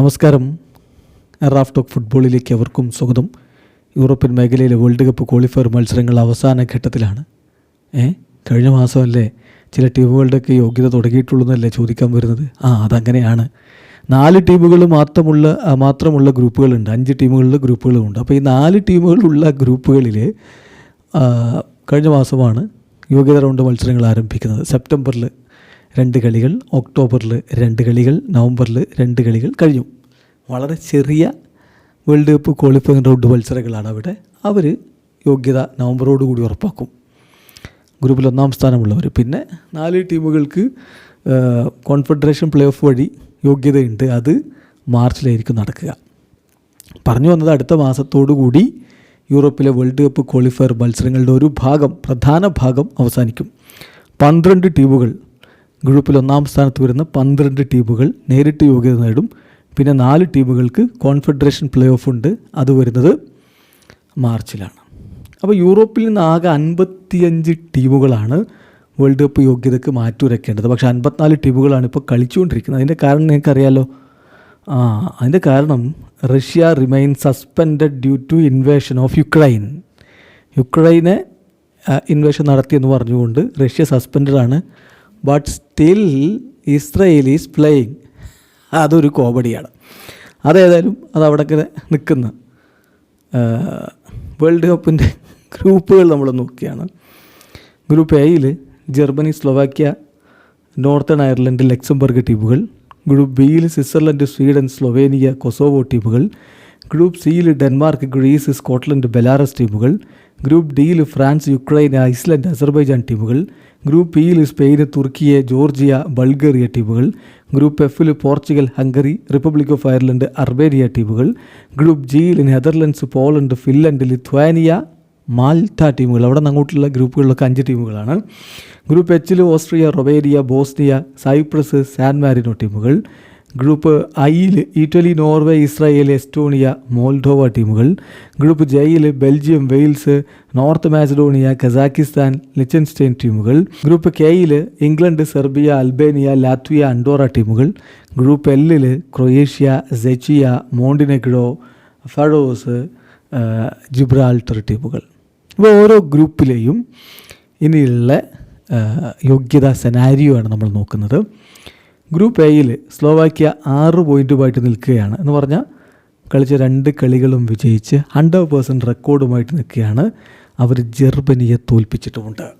നമസ്കാരം. Raf talk ഫുട്ബോളിലേക്ക് അവർക്കും സ്വാഗതം. യൂറോപ്യൻ മേഖലയിലെ വേൾഡ് കപ്പ് ക്വാളിഫയർ മത്സരങ്ങൾ അവസാന ഘട്ടത്തിലാണ്. ഏ? കഴിഞ്ഞ മാസമല്ലേ ചില ടീമുകളുടെയൊക്കെ യോഗ്യത തുടങ്ങിയിട്ടുള്ളൂ എന്നല്ലേ ചോദിക്കാൻ വരുന്നത്? ആ അതങ്ങനെയാണ്. നാല് ടീമുകൾ മാത്രമുള്ള മാത്രമുള്ള ഗ്രൂപ്പുകളുണ്ട്. അഞ്ച് ടീമുകളിൽ ഗ്രൂപ്പുകളുമുണ്ട്. അപ്പോൾ ഈ നാല് ടീമുകളുള്ള ഗ്രൂപ്പുകളിൽ കഴിഞ്ഞ മാസമാണ് യോഗ്യത റൗണ്ട് മത്സരങ്ങൾ ആരംഭിക്കുന്നത്. സെപ്റ്റംബറിൽ രണ്ട് കളികൾ ഒക്ടോബറിൽ രണ്ട് കളികൾ നവംബറിൽ രണ്ട് കളികൾ കഴിഞ്ഞു. വളരെ ചെറിയ വേൾഡ് കപ്പ് ക്വാളിഫയിങ് റൗണ്ട് മത്സരങ്ങളാണ് അവിടെ. അവർ യോഗ്യത നവംബറോട് കൂടി ഉറപ്പാക്കും. ഗ്രൂപ്പിൽ ഒന്നാം സ്ഥാനമുള്ളവർ പിന്നെ നാല് ടീമുകൾക്ക് കോൺഫെഡറേഷൻ പ്ലേ ഓഫ് വഴി യോഗ്യതയുണ്ട്. അത് മാർച്ചിലായിരിക്കും നടക്കുക. പറഞ്ഞു വന്നത് അടുത്ത മാസത്തോടു കൂടി യൂറോപ്പിലെ വേൾഡ് കപ്പ് ക്വാളിഫയർ മത്സരങ്ങളുടെ ഒരു ഭാഗം പ്രധാന ഭാഗം അവസാനിക്കും. പന്ത്രണ്ട് ടീമുകൾ ഗ്രൂപ്പിൽ ഒന്നാം സ്ഥാനത്ത് വരുന്ന പന്ത്രണ്ട് ടീമുകൾ നേരിട്ട് യോഗ്യത നേടും. പിന്നെ നാല് ടീമുകൾക്ക് കോൺഫെഡറേഷൻ പ്ലേ ഓഫ് ഉണ്ട്. അത് വരുന്നത് മാർച്ചിലാണ്. അപ്പോൾ യൂറോപ്പിൽ നിന്ന് ആകെ അൻപത്തിയഞ്ച് ടീമുകളാണ് വേൾഡ് കപ്പ് യോഗ്യതയ്ക്ക് മാറ്റുരയ്ക്കേണ്ടത്. പക്ഷേ അൻപത്തിനാല് ടീമുകളാണ് ഇപ്പോൾ കളിച്ചുകൊണ്ടിരിക്കുന്നത്. അതിന്റെ കാരണം നിങ്ങൾക്ക് നിങ്ങൾക്കറിയാലോ? ആ അതിന്റെ കാരണം Russia remain suspended due to invasion of Ukraine യുക്രൈനെ invasion നടത്തിയെന്ന് പറഞ്ഞുകൊണ്ട് റഷ്യ സസ്പെൻഡഡ് ആണ്. But still Israel is playing അതൊരു കോമഡിയാണ് അതേതായാലും അത് അവിടെ നിൽക്കുന്ന വേൾഡ് കപ്പിന്റെ ഗ്രൂപ്പുകൾ നമ്മൾ നോക്കുകയാണ്. ഗ്രൂപ്പ് എയിൽ Germany Slovakia Northern Ireland Luxembourg ടീമുകൾ ഗ്രൂപ്പ് ബിയിൽ സ്വിറ്റ്സർലൻഡ് സ്വീഡൻ സ്ലൊവേനിയ കൊസോവോ ടീമുകൾ ഗ്രൂപ്പ് സിയിൽ ഡെൻമാർക്ക് ഗ്രീസ് സ്കോട്ട്ലൻഡ് ബെലാറസ് ടീമുകൾ ഗ്രൂപ്പ് ഡിയിൽ ഫ്രാൻസ് യുക്രൈൻ ഐസ്ലൻഡ് അസർബൈജാൻ ടീമുകൾ ഗ്രൂപ്പ് ഇയിൽ സ്പെയിന് തുർക്കിയെ ജോർജിയ ബൾഗേറിയ ടീമുകൾ. ഗ്രൂപ്പ് എഫിൽ Portugal Hungary Republic of Ireland Albania ടീമുകൾ. ഗ്രൂപ്പ് ജിയിൽ Netherlands Poland Finland Lithuania Malta ടീമുകൾ. അവിടെ അങ്ങോട്ടുള്ള ഗ്രൂപ്പുകളിലൊക്കെ അഞ്ച് ടീമുകളാണ്. ഗ്രൂപ്പ് എച്ചിൽ ഓസ്ട്രിയ റൊബേരിയ ബോസ്നിയ സൈപ്രസ് സാൻ മാരിനോ ടീമുകൾ. ഗ്രൂപ്പ് ഐയിൽ Italy Norway Israel Estonia Moldova ടീമുകൾ group jail Belgium Wales North Macedonia Kazakhstan Liechtenstein ടീമുകൾ ഗ്രൂപ്പ് കെയിൽ England Serbia Albania Latvia Andorra ടീമുകൾ ഗ്രൂപ്പ് എല്ലിൽ Croatia Czechia Montenegro Faroes Gibraltar ടീമുകൾ ഇപ്പോൾ ഓരോ ഗ്രൂപ്പിലെയും ഇനിയുള്ള യോഗ്യതാ സെനാരിയോ ആണ് നമ്മൾ നോക്കുന്നത്. ഗ്രൂപ്പ് എയിൽ സ്ലോവാക്യ ആറ് പോയിന്റുമായിട്ട് നിൽക്കുകയാണ്. എന്ന് പറഞ്ഞാൽ കളിച്ച രണ്ട് കളികളും വിജയിച്ച് ഹൺഡ്രഡ് പേഴ്സന്റ് റെക്കോർഡുമായിട്ട് നിൽക്കുകയാണ്. അവർ ജർമ്മനിയെ തോൽപ്പിച്ചിട്ടുമുണ്ട്.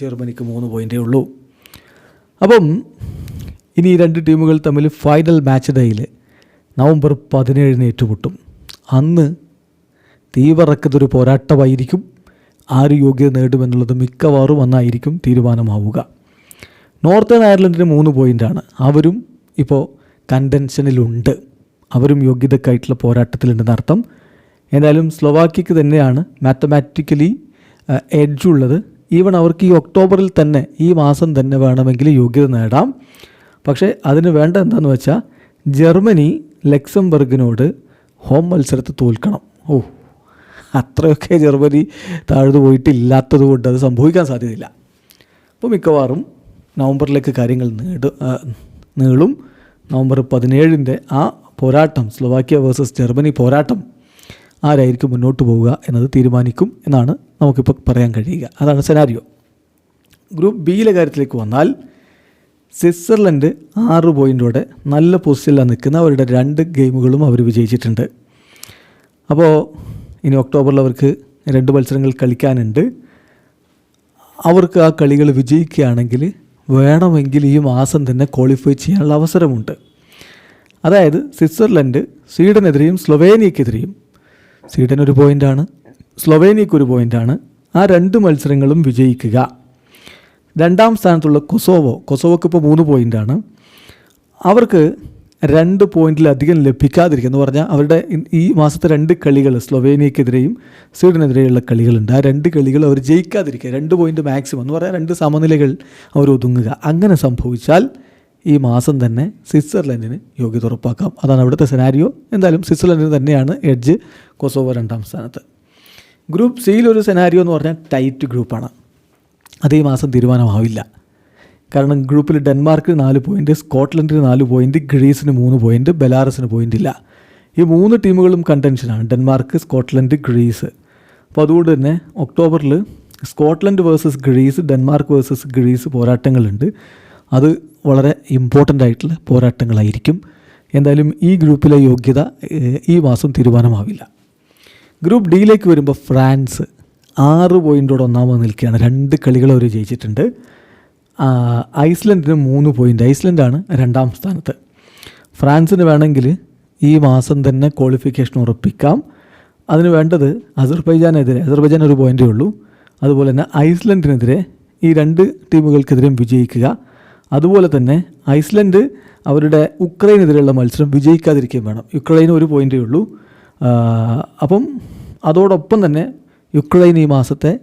ജർമ്മനിക്ക് മൂന്ന് പോയിന്റേ ഉള്ളൂ. അപ്പം ഇനി ഈ രണ്ട് ടീമുകൾ തമ്മിൽ ഫൈനൽ മാച്ച് ഡേയിൽ നവംബർ പതിനേഴിന് ഏറ്റുമുട്ടും. അന്ന് തീവറക്കത്തൊരു പോരാട്ടമായിരിക്കും. ആര് യോഗ്യത നേടുമെന്നുള്ളത് മിക്കവാറും അന്നായിരിക്കും തീരുമാനമാവുക. നോർത്തേൺ അയർലൻഡിന് മൂന്ന് പോയിന്റാണ് അവരും ഇപ്പോൾ കണ്ടൻഷനിലുണ്ട് അവരും യോഗ്യതക്കായിട്ടുള്ള പോരാട്ടത്തിലുണ്ടെന്ന് അർത്ഥം. എന്തായാലും സ്ലൊവാക്യക്ക് തന്നെയാണ് മാത്തമാറ്റിക്കലി എഡ്ജ് ഉള്ളത്. ഈവൺ അവർക്ക് ഈ ഒക്ടോബറിൽ തന്നെ ഈ മാസം തന്നെ വേണമെങ്കിൽ യോഗ്യത നേടാം. പക്ഷേ അതിന് വേണ്ട എന്താണെന്ന് വെച്ചാൽ ജർമ്മനി ലക്സംബർഗിനോട് ഹോം മത്സരത്തിൽ തോൽക്കണം. ഓ അത്രയൊക്കെ ജർമ്മനി താഴ്ന്നു പോയിട്ടില്ലാത്തത് കൊണ്ട് അത് സംഭവിക്കാൻ സാധ്യതയില്ല. അപ്പോൾ മിക്കവാറും നവംബറിലേക്ക് കാര്യങ്ങൾ നീട് നീളും. നവംബർ പതിനേഴിന്റെ ആ പോരാട്ടം സ്ലോവാക്യ വേഴ്സസ് ജർമ്മനി പോരാട്ടം ആരായിരിക്കും മുന്നോട്ട് പോവുക എന്നത് തീരുമാനിക്കും എന്നാണ് നമുക്കിപ്പോൾ പറയാൻ കഴിയുക. അതാണ് സെനാരിയോ ഗ്രൂപ്പ് ബിയിലെ കാര്യത്തിലേക്ക് വന്നാൽ സ്വിറ്റ്സർലൻഡ് ആറ് പോയിന്റോടെ നല്ല പൊസിഷനിലാണ് നിൽക്കുന്ന അവരുടെ രണ്ട് ഗെയിമുകളും അവർ വിജയിച്ചിട്ടുണ്ട്. അപ്പോൾ ഇനി ഒക്ടോബറിൽ അവർക്ക് രണ്ട് മത്സരങ്ങൾ കളിക്കാനുണ്ട്. അവർക്ക് ആ കളികൾ വിജയിക്കുകയാണെങ്കിൽ വേണമെങ്കിൽ ഈ മാസം തന്നെ ക്വാളിഫൈ ചെയ്യാനുള്ള അവസരമുണ്ട്. അതായത് സ്വിറ്റ്സർലൻഡ് സ്വീഡനെതിരെയും സ്ലൊവേനിയക്കെതിരെയും സ്വീഡൻ ഒരു പോയിന്റാണ് സ്ലൊവേനിയക്ക് ഒരു പോയിന്റാണ് ആ രണ്ട് മത്സരങ്ങളും വിജയിക്കുക. രണ്ടാം സ്ഥാനത്തുള്ള കൊസോവോ കൊസോവോക്ക് ഇപ്പോൾ മൂന്ന് പോയിന്റാണ് അവർക്ക് രണ്ട് പോയിന്റിലധികം ലഭിക്കാതിരിക്കുക എന്ന് പറഞ്ഞാൽ അവരുടെ ഈ മാസത്തെ രണ്ട് കളികൾ സ്ലൊവേനിയക്കെതിരെയും സ്വീഡനെതിരെയുള്ള കളികളുണ്ട്. ആ രണ്ട് കളികൾ അവർ ജയിക്കാതിരിക്കുക രണ്ട് പോയിന്റ് മാക്സിമം എന്ന് പറഞ്ഞാൽ രണ്ട് സമനിലകൾ അവർ ഒതുങ്ങുക. അങ്ങനെ സംഭവിച്ചാൽ ഈ മാസം തന്നെ സ്വിറ്റ്സർലൻഡിന് യോഗ്യത ഉറപ്പാക്കാം. അതാണ് അവിടുത്തെ സെനാരിയോ എന്തായാലും സ്വിറ്റ്സർലൻഡിന് തന്നെയാണ് എഡ്ജ് കൊസോവോ രണ്ടാം സ്ഥാനത്ത്. ഗ്രൂപ്പ് സിയിൽ ഒരു സെനാരിയോ എന്ന് പറഞ്ഞാൽ ടൈറ്റ് ഗ്രൂപ്പാണ് അത് ഈ മാസം തീരുമാനമാവില്ല. കാരണം ഗ്രൂപ്പിൽ ഡെൻമാർക്കിന് നാല് പോയിന്റ് സ്കോട്ട്ലൻഡിന് നാല് പോയിന്റ് ഗ്രീസിന് മൂന്ന് പോയിന്റ് ബെലാറസിന് പോയിന്റ് ഇല്ല. ഈ മൂന്ന് ടീമുകളും കണ്ടൻഷനാണ് ഡെൻമാർക്ക് സ്കോട്ട്ലൻഡ് ഗ്രീസ്. അപ്പോൾ അതുകൊണ്ട് തന്നെ ഒക്ടോബറിൽ Scotland versus Greece Denmark versus Greece പോരാട്ടങ്ങളുണ്ട്. അത് വളരെ ഇമ്പോർട്ടന്റ് ആയിട്ടുള്ള പോരാട്ടങ്ങളായിരിക്കും. എന്തായാലും ഈ ഗ്രൂപ്പിലെ യോഗ്യത ഈ മാസം തീരുമാനമാവില്ല. ഗ്രൂപ്പ് ഡിയിലേക്ക് വരുമ്പോൾ ഫ്രാൻസ് ആറ് പോയിന്റോടെ ഒന്നാമത് നിൽക്കുകയാണ്. രണ്ട് കളികൾ അവർ ജയിച്ചിട്ടുണ്ട്. ഐസ്ലൻഡിന് മൂന്ന് പോയിന്റ് ഐസ്ലൻഡാണ് രണ്ടാം സ്ഥാനത്ത്. ഫ്രാൻസിന് വേണമെങ്കിൽ ഈ മാസം തന്നെ ക്വാളിഫിക്കേഷൻ ഉറപ്പിക്കാം. അതിന് വേണ്ടത് അസർബൈജാനെതിരെ അസർബൈജാൻ ഒരു പോയിന്റേ ഉള്ളൂ. അതുപോലെ തന്നെ ഐസ്ലൻഡിനെതിരെ ഈ രണ്ട് ടീമുകൾക്കെതിരെയും വിജയിക്കുക. അതുപോലെ തന്നെ ഐസ്ലൻഡ് അവരുടെ ഉക്രൈനെതിരെയുള്ള മത്സരം വിജയിക്കാതിരിക്കുകയും വേണം. യുക്രൈന് ഒരു പോയിന്റേ ഉള്ളൂ. അപ്പം അതോടൊപ്പം തന്നെ യുക്രൈൻ ഈ മാസത്തെ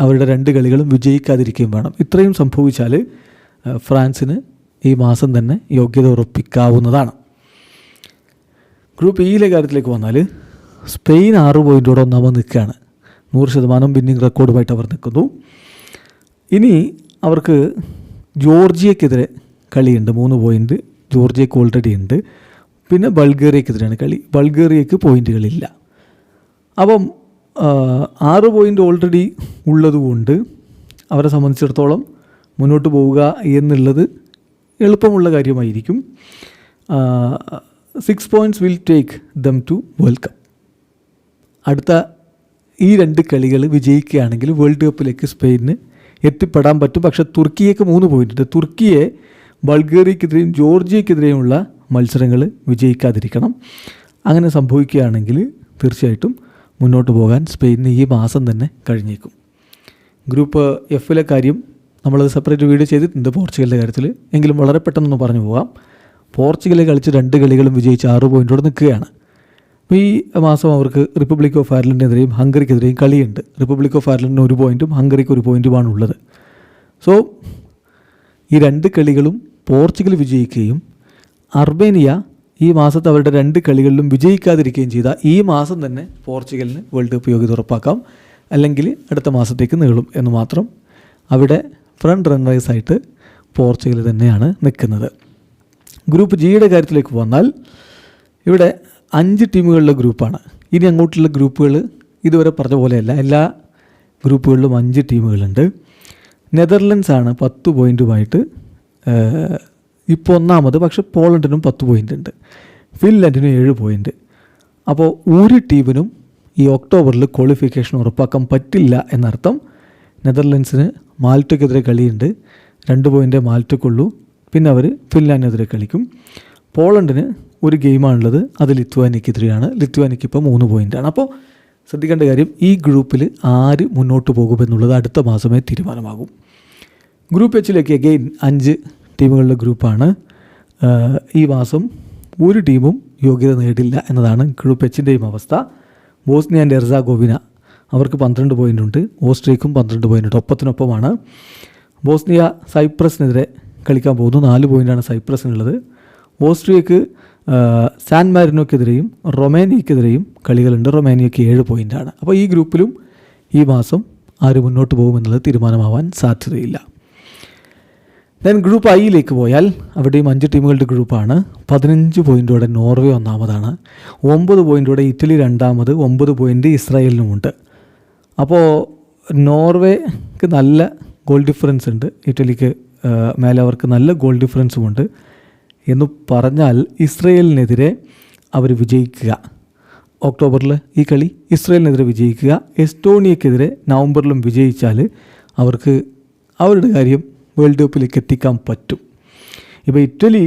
അവരുടെ രണ്ട് കളികളും വിജയിക്കാതിരിക്കുകയും വേണം. ഇത്രയും സംഭവിച്ചാൽ ഫ്രാൻസിന് ഈ മാസം തന്നെ യോഗ്യത ഉറപ്പിക്കാവുന്നതാണ്. ഗ്രൂപ്പ് ഇയിലെ കാര്യത്തിലേക്ക് വന്നാൽ സ്പെയിൻ ആറ് പോയിന്റോടെ ഒന്നാമത് നിൽക്കുകയാണ്. നൂറ് ശതമാനം വിന്നിംഗ് റെക്കോർഡുമായിട്ട് അവർ നിൽക്കുന്നു. ഇനി അവർക്ക് ജോർജിയക്കെതിരെ കളിയുണ്ട്. മൂന്ന് പോയിന്റ് ജോർജിയക്ക് ഓൾറെഡി ഉണ്ട്. പിന്നെ ബൾഗേറിയക്കെതിരെയാണ് കളി. ബൾഗേറിയക്ക് പോയിന്റുകളില്ല അപ്പം ആറ് പോയിന്റ് ഓൾറെഡി ഉള്ളതുകൊണ്ട് അവരെ സംബന്ധിച്ചിടത്തോളം മുന്നോട്ട് പോവുക എന്നുള്ളത് എളുപ്പമുള്ള കാര്യമായിരിക്കും. Six points will take them to world cup അടുത്ത ഈ രണ്ട് കളികൾ വിജയിക്കുകയാണെങ്കിൽ വേൾഡ് കപ്പിലേക്ക് സ്പെയിനിന് എത്തിപ്പെടാൻ പറ്റും. പക്ഷേ തുർക്കിയേക്ക് മൂന്ന് പോയിന്റ് ഉണ്ട്. തുർക്കിയെ ബൾഗേറിയക്കെതിരെയും ജോർജിയക്കെതിരെയുമുള്ള മത്സരങ്ങൾ വിജയിക്കാതിരിക്കണം. അങ്ങനെ സംഭവിക്കുകയാണെങ്കിൽ തീർച്ചയായിട്ടും മുന്നോട്ട് പോകാൻ സ്പെയിനിന് ഈ മാസം തന്നെ കഴിഞ്ഞേക്കും. ഗ്രൂപ്പ് എഫിലെ കാര്യം നമ്മളത് സെപ്പറേറ്റ് വീഡിയോ ചെയ്തിട്ടുണ്ട് പോർച്ചുഗലിന്റെ കാര്യത്തിൽ എങ്കിലും വളരെ പെട്ടെന്നൊന്ന് പറഞ്ഞു പോകാം. പോർച്ചുഗൽ കളിച്ച് രണ്ട് കളികളും വിജയിച്ച് ആറ് പോയിന്റോടെ നിൽക്കുകയാണ്. അപ്പോൾ ഈ മാസം അവർക്ക് റിപ്പബ്ലിക് ഓഫ് അയർലൻഡിനെതിരെയും ഹംഗറിക്കെതിരെയും കളിയുണ്ട്. റിപ്പബ്ലിക് ഓഫ് അയർലൻഡിന് ഒരു പോയിന്റും ഹംഗറിക്ക് ഒരു പോയിന്റുമാണ് ഉള്ളത്. സോ ഈ രണ്ട് കളികളും പോർച്ചുഗൽ വിജയിക്കുകയും അർമേനിയ ഈ മാസത്തെ അവരുടെ രണ്ട് കളികളിലും വിജയിക്കാതിരിക്കുകയും ചെയ്ത ഈ മാസം തന്നെ പോർച്ചുഗലിന് വേൾഡ് കപ്പ് യോഗ്യത ഉറപ്പാക്കാം. അല്ലെങ്കിൽ അടുത്ത മാസത്തേക്ക് നീളും എന്ന് മാത്രം അവിടെ ഫ്രണ്ട് റണ്ണേഴ്സായിട്ട് പോർച്ചുഗൽ തന്നെയാണ് നിൽക്കുന്നത്. ഗ്രൂപ്പ് ജിയുടെ കാര്യത്തിലേക്ക് വന്നാൽ ഇവിടെ അഞ്ച് ടീമുകളുടെ ഗ്രൂപ്പാണ് ഇനി അങ്ങോട്ടുള്ള ഗ്രൂപ്പുകൾ ഇതുവരെ പറഞ്ഞ പോലെയല്ല. എല്ലാ ഗ്രൂപ്പുകളിലും അഞ്ച് ടീമുകളുണ്ട്. നെതർലൻഡ്സ് ആണ് പത്ത് പോയിന്റുമായിട്ട് ഇപ്പോൾ ഒന്നാമത് പക്ഷേ പോളണ്ടിനും പത്ത് പോയിന്റ് ഉണ്ട്. ഫിൻലൻഡിനും ഏഴ് പോയിന്റ് അപ്പോൾ ഒരു ടീമിനും ഈ ഒക്ടോബറിൽ ക്വാളിഫിക്കേഷൻ ഉറപ്പാക്കാൻ പറ്റില്ല എന്നർത്ഥം നെതർലൻഡ്സിന് മാൾട്ടയ്ക്കെതിരെ കളിയുണ്ട്. രണ്ട് പോയിന്റ് മാൾട്ടയ്ക്കുള്ളൂ പിന്നെ അവർ ഫിൻലാൻഡിനെതിരെ കളിക്കും. പോളണ്ടിന് ഒരു ഗെയിമാണുള്ളത് അത് ലിത്വാനിക്കെതിരെയാണ്. ലിത്വാനിക്ക് ഇപ്പോൾ മൂന്ന് പോയിന്റാണ് അപ്പോൾ ശ്രദ്ധിക്കേണ്ട കാര്യം ഈ ഗ്രൂപ്പിൽ ആര് മുന്നോട്ട് പോകുമെന്നുള്ളത് അടുത്ത മാസമേ തീരുമാനമാകും. ഗ്രൂപ്പ് എച്ചിലേക്ക് അഗെയിൻ അഞ്ച് ടീമുകളുടെ ഗ്രൂപ്പാണ്. ഈ മാസം ഒരു ടീമും യോഗ്യത നേടില്ല എന്നതാണ് ഗ്രൂപ്പ് എച്ചിന്റെയും അവസ്ഥ. ബോസ്നിയ ആൻഡ് എർസാഗോവിന അവർക്ക് പന്ത്രണ്ട് പോയിന്റ് ഉണ്ട്. ഓസ്ട്രിയക്കും പന്ത്രണ്ട് പോയിന്റ് ഉണ്ട്. ഒപ്പത്തിനൊപ്പമാണ്. ബോസ്നിയ സൈപ്രസിനെതിരെ കളിക്കാൻ പോകുന്നു. നാല് പോയിന്റാണ് സൈപ്രസിനുള്ളത്. ഓസ്ട്രിയക്ക് സാൻ മാരിനോക്കെതിരെയും റൊമാനിയക്കെതിരെയും കളികളുണ്ട്. റൊമാനിയക്ക് ഏഴ് പോയിന്റാണ് അപ്പോൾ ഈ ഗ്രൂപ്പിലും ഈ മാസം ആര് മുന്നോട്ട് പോകുമെന്നുള്ളത് തീരുമാനമാവാൻ സാധ്യതയില്ല. ദെൻ ഗ്രൂപ്പ് ഐയിലേക്ക് പോയാൽ അവിടെയും അഞ്ച് ടീമുകളുടെ ഗ്രൂപ്പാണ് പതിനഞ്ച് പോയിന്റോടെ നോർവേ ഒന്നാമതാണ്. ഒമ്പത് പോയിന്റോടെ ഇറ്റലി രണ്ടാമത് ഒമ്പത് പോയിന്റ് ഇസ്രായേലിനുമുണ്ട് അപ്പോൾ നോർവേക്ക് നല്ല ഗോൾ ഡിഫറൻസ് ഉണ്ട്. ഇറ്റലിക്ക് മേലെ അവർക്ക് നല്ല ഗോൾ ഡിഫറൻസും ഉണ്ട്. എന്ന് പറഞ്ഞാൽ ഇസ്രയേലിനെതിരെ അവർ വിജയിക്കുക. ഒക്ടോബറിൽ ഈ കളി ഇസ്രയേലിനെതിരെ വിജയിക്കുക. എസ്റ്റോണിയക്കെതിരെ നവംബറിലും വിജയിച്ചാൽ അവർക്ക് അവരുടെ കാര്യം വേൾഡ് കപ്പിലേക്ക് എത്തിക്കാൻ പറ്റും. ഇപ്പോൾ ഇറ്റലി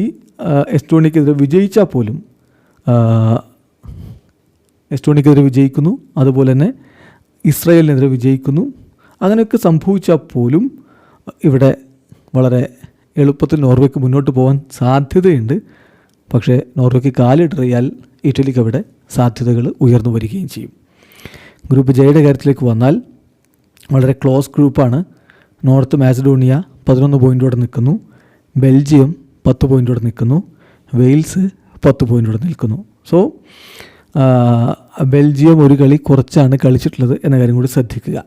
എസ്റ്റോണിക്കെതിരെ വിജയിച്ചാൽ പോലും എസ്റ്റോണിക്കെതിരെ വിജയിക്കുന്നു. അതുപോലെ തന്നെ ഇസ്രയേലിനെതിരെ വിജയിക്കുന്നു. അങ്ങനെയൊക്കെ സംഭവിച്ചാൽ പോലും ഇവിടെ വളരെ എളുപ്പത്തിൽ നോർവേക്ക് മുന്നോട്ട് പോകാൻ സാധ്യതയുണ്ട്. പക്ഷേ നോർവേക്ക് കാലിടറിയാൽ ഇറ്റലിക്ക് അവിടെ സാധ്യതകൾ ഉയർന്നു വരികയും ചെയ്യും. ഗ്രൂപ്പ് ജയുടെ കാര്യത്തിലേക്ക് വന്നാൽ വളരെ ക്ലോസ് ഗ്രൂപ്പാണ് നോർത്ത് മാസഡോണിയ പതിനൊന്ന് പോയിന്റോടെ നിൽക്കുന്നു. ബെൽജിയം പത്ത് പോയിന്റോടെ നിൽക്കുന്നു. വെയിൽസ് പത്ത് പോയിന്റോടെ നിൽക്കുന്നു. സോ ബെൽജിയം ഒരു കളി കുറച്ചാണ് കളിച്ചിട്ടുള്ളത് എന്ന കാര്യം കൂടി ശ്രദ്ധിക്കുക.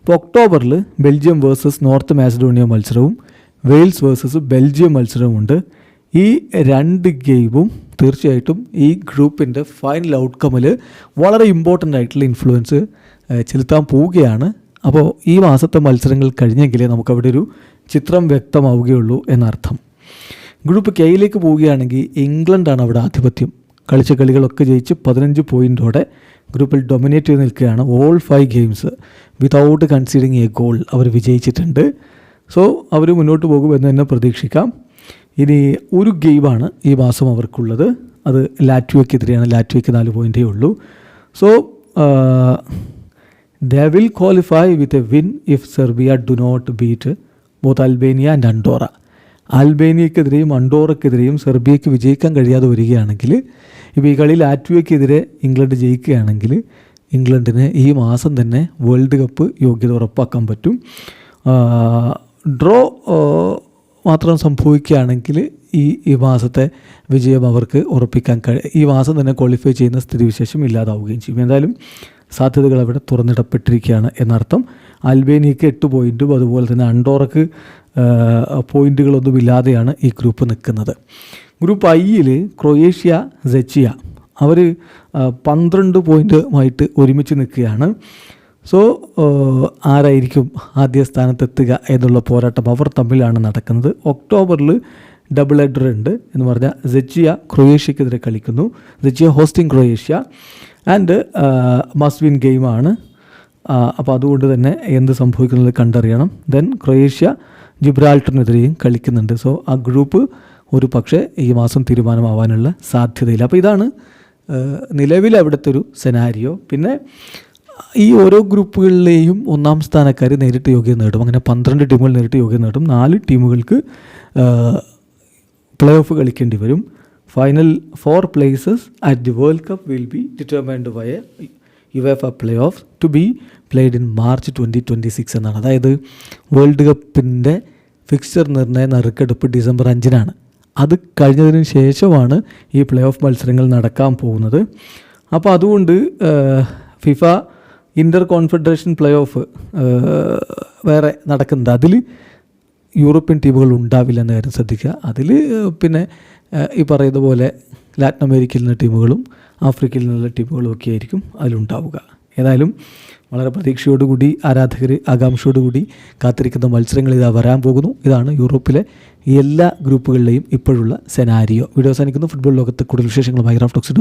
അപ്പോൾ ഒക്ടോബറിൽ ബെൽജിയം വേഴ്സസ് നോർത്ത് മാസഡോണിയ മത്സരവും വെയിൽസ് വേഴ്സസ് ബെൽജിയം മത്സരവുമുണ്ട് ഈ രണ്ട് ഗെയിമും തീർച്ചയായിട്ടും ഈ ഗ്രൂപ്പിന്റെ ഫൈനൽ ഔട്ട്കമ്മിൽ വളരെ ഇമ്പോർട്ടന്റ് ആയിട്ടുള്ള ഇൻഫ്ലുവൻസ് ചെലുത്താൻ പോവുകയാണ്. അപ്പോൾ ഈ മാസത്തെ മത്സരങ്ങൾ കഴിഞ്ഞെങ്കിലേ നമുക്കവിടെ ഒരു ചിത്രം വ്യക്തമാവുകയുള്ളൂ എന്നർത്ഥം. ഗ്രൂപ്പ് കെയിലേക്ക് പോവുകയാണെങ്കിൽ ഇംഗ്ലണ്ടാണ് അവിടെ ആധിപത്യം. കളിച്ച കളികളൊക്കെ ജയിച്ച് പതിനഞ്ച് പോയിന്റോടെ ഗ്രൂപ്പിൽ ഡൊമിനേറ്റ് ചെയ്ത് നിൽക്കുകയാണ് all five games without conceding a goal അവർ വിജയിച്ചിട്ടുണ്ട്. സോ അവർ മുന്നോട്ട് പോകുമെന്ന് തന്നെ പ്രതീക്ഷിക്കാം. ഇനി ഒരു ഗെയിമാണ് ഈ മാസം അവർക്കുള്ളത്. അത് ലാറ്റ്വയ്ക്കെതിരെയാണ്. ലാറ്റ്വയ്ക്ക് നാല് പോയിന്റേ ഉള്ളൂ. So they will qualify with a win if Serbia do not beat both Albania and Andorra അൽബേനിയക്കെതിരെയും അണ്ടോറക്കെതിരെയും സെർബിയയ്ക്ക് വിജയിക്കാൻ കഴിയാതെ വരികയാണെങ്കിൽ ഇപ്പോൾ ഈ കളി ലാറ്റ്വിയക്കെതിരെ ഇംഗ്ലണ്ട് ജയിക്കുകയാണെങ്കിൽ ഇംഗ്ലണ്ടിന് ഈ മാസം തന്നെ വേൾഡ് കപ്പ് യോഗ്യത ഉറപ്പാക്കാൻ പറ്റും. ഡ്രോ മാത്രം സംഭവിക്കുകയാണെങ്കിൽ ഈ ഈ മാസത്തെ വിജയം അവർക്ക് ഉറപ്പിക്കാൻ കഴി ഈ മാസം തന്നെ ക്വാളിഫൈ ചെയ്യുന്ന സ്ഥിതിവിശേഷം ഇല്ലാതാവുകയും ചെയ്യും. എന്തായാലും സാധ്യതകൾ അവിടെ തുറന്നിടപ്പെട്ടിരിക്കുകയാണ് എന്നർത്ഥം. അൽബേനിയക്ക് എട്ട് പോയിന്റും അതുപോലെ തന്നെ അണ്ടോറക്ക് പോയിന്റുകളൊന്നുമില്ലാതെയാണ് ഈ ഗ്രൂപ്പ് നിൽക്കുന്നത്. ഗ്രൂപ്പ് ഐയിൽ ക്രൊയേഷ്യ സെച്ചിയ അവർ പന്ത്രണ്ട് പോയിന്റുമായിട്ട് ഒരുമിച്ച് നിൽക്കുകയാണ്. സോ ആരായിരിക്കും ആദ്യ സ്ഥാനത്തെത്തുക എന്നുള്ള പോരാട്ടം അവർ തമ്മിലാണ് നടക്കുന്നത്. ഒക്ടോബറിൽ ഡബിൾ ഹെഡർ ഉണ്ട് എന്ന് പറഞ്ഞാൽ സെച്ചിയ ക്രൊയേഷ്യക്കെതിരെ കളിക്കുന്നു. Czechia hosting Croatia. And must win ഗെയിമാണ് അപ്പോൾ അതുകൊണ്ട് തന്നെ എന്ത് സംഭവിക്കുന്നത് കണ്ടറിയണം. ദെൻ ക്രൊയേഷ്യ ജിബ്രാൾട്ടറിനെതിരെയും കളിക്കുന്നുണ്ട്. സോ ആ ഗ്രൂപ്പ് ഒരു പക്ഷേ ഈ മാസം തീരുമാനമാവാനുള്ള സാധ്യതയില്ല. അപ്പോൾ ഇതാണ് നിലവിൽ അവിടുത്തെ ഒരു സെനാരിയോ പിന്നെ ഈ ഓരോ ഗ്രൂപ്പുകളിലെയും ഒന്നാം സ്ഥാനക്കാർ നേരിട്ട് യോഗ്യത നേടും. അങ്ങനെ പന്ത്രണ്ട് ടീമുകൾ നേരിട്ട് യോഗ്യത നേടും. നാല് ടീമുകൾക്ക് പ്ലേ ഓഫ് കളിക്കേണ്ടി വരും. Final four places at the world cup will be determined by a UEFA play off to be played in March twenty twenty six എന്നാണ്. അതായത് വേൾഡ് കപ്പിന്റെ ഫിക്സ്ചർ നിർണയ നറുക്കെടുപ്പ് ഡിസംബർ അഞ്ചിനാണ്. അത് കഴിഞ്ഞതിന് ശേഷമാണ് ഈ പ്ലേ ഓഫ് മത്സരങ്ങൾ നടക്കാൻ പോകുന്നത്. അപ്പോൾ അതുകൊണ്ട് FIFA inter confederation play off വേറെ നടക്കുന്നത് അതിൽ യൂറോപ്യൻ ടീമുകൾ ഉണ്ടാവില്ല എന്ന കാര്യം ശ്രദ്ധിക്കുക. അതിൽ പിന്നെ ഈ പറയുന്ന പോലെ ലാറ്റിൻ അമേരിക്കയിൽ നിന്നുള്ള ടീമുകളും ആഫ്രിക്കയിൽ നിന്നുള്ള ടീമുകളും ഒക്കെ ആയിരിക്കും അതിലുണ്ടാവുക. ഏതായാലും വളരെ പ്രതീക്ഷയോടുകൂടി ആരാധകർ ആകാംക്ഷയോടുകൂടി കാത്തിരിക്കുന്ന മത്സരങ്ങൾ ഇതാ വരാൻ പോകുന്നു. ഇതാണ് യൂറോപ്പിലെ എല്ലാ ഗ്രൂപ്പുകളിലെയും ഇപ്പോഴുള്ള സെനാരിയോ. വീഡിയോ അവസാനിക്കുന്നു. ഫുട്ബോൾ ലോകത്ത് കൂടുതൽ വിശേഷങ്ങളുമായി റാഫ്റ്റോക്സിന്റെ